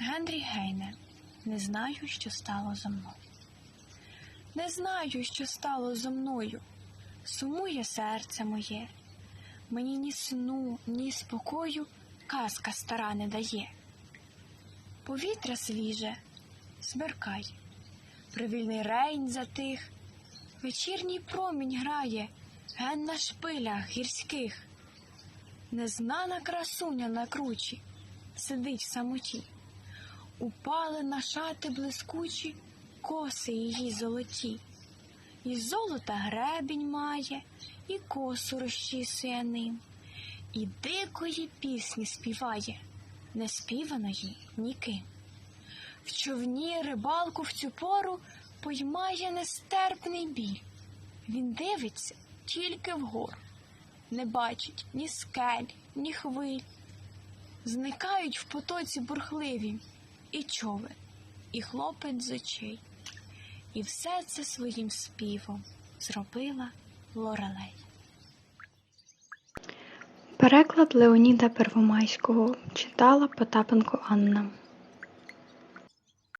Генрі Гейне, не знаю, що стало зо мною. Не знаю, що стало зо мною. Сумує серце моє. Мені ні сну, ні спокою казка стара не дає. Повітря свіже, смеркає, привільний рейн затих, вечірній промінь грає, ген на шпилях гірських. Незнана красуня на кручі сидить в самоті. Упали на шати блискучі коси її золоті. І золота гребінь має, і косу розчісує ним, і дикої пісні співає, не співаної ніким. В човні рибалку в цю пору поймає нестерпний біль. Він дивиться тільки вгору, не бачить ні скель, ні хвиль. Зникають в потоці бурхливі і човен, і хлопець з очей. І все це своїм співом зробила Лорелей. Переклад Леоніда Первомайського читала Потапенко Анна.